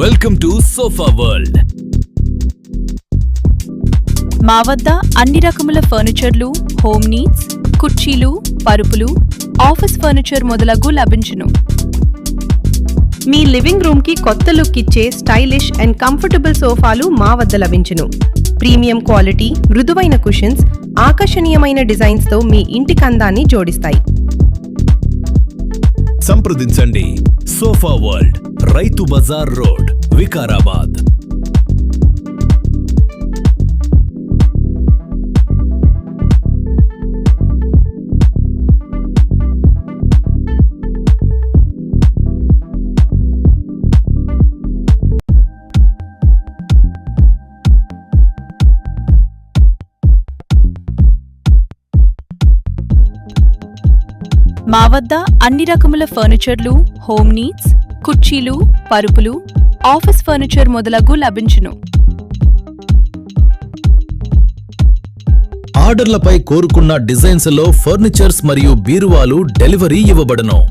Welcome to sofa world మా వద్ద అన్ని రకముల ఫర్నిచర్లు హోమ్ నీడ్స్ కుర్చీలు పరుపులు ఆఫీస్ ఫర్నిచర్ మొదలగు లభించును. మీ లివింగ్ రూమ్కి కొత్త లుక్ ఇచ్చే స్టైలిష్ అండ్ కంఫర్టబుల్ సోఫాలు మా వద్ద లభించును. ప్రీమియం క్వాలిటీ మృదువైన కుషన్స్ ఆకర్షణీయమైన డిజైన్స్తో మీ ఇంటికి అందాన్ని జోడిస్తాయి. సంప్రదించండి. Sofa world Rythu Bazar road Vikarabad. మా వద్ద అన్ని రకముల ఫర్నిచర్లు హోమ్ నీడ్స్ కుర్చీలు పరుపులు ఆఫీస్ ఫర్నిచర్ మొదలగు లభించును. ఆర్డర్లపై కోరుకున్న డిజైన్స్లో ఫర్నిచర్స్ మరియు బీరువాలు డెలివరీ ఇవ్వబడును.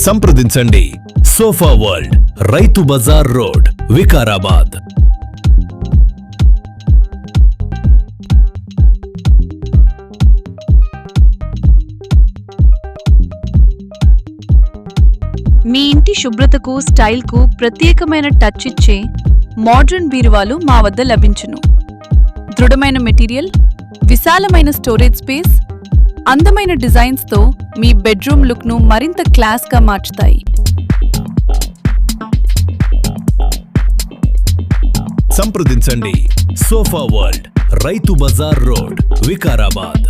సంప్రదించండి. Sofa world Rythu Bazar road Vikarabad. మీ ఇంటి శుభ్రతకు స్టైల్కు ప్రత్యేకమైన టచ్ ఇచ్చే మోడ్రన్ బీరువాలు మా వద్ద లభించును. దృఢమైన మెటీరియల్ విశాలమైన స్టోరేజ్ స్పేస్ అందమైన డిజైన్స్తో మీ బెడ్రూమ్ లుక్ను మరింత క్లాస్గా మార్చుతాయి. సంప్రదించండి. Sofa world Rythu Bazar road Vikarabad.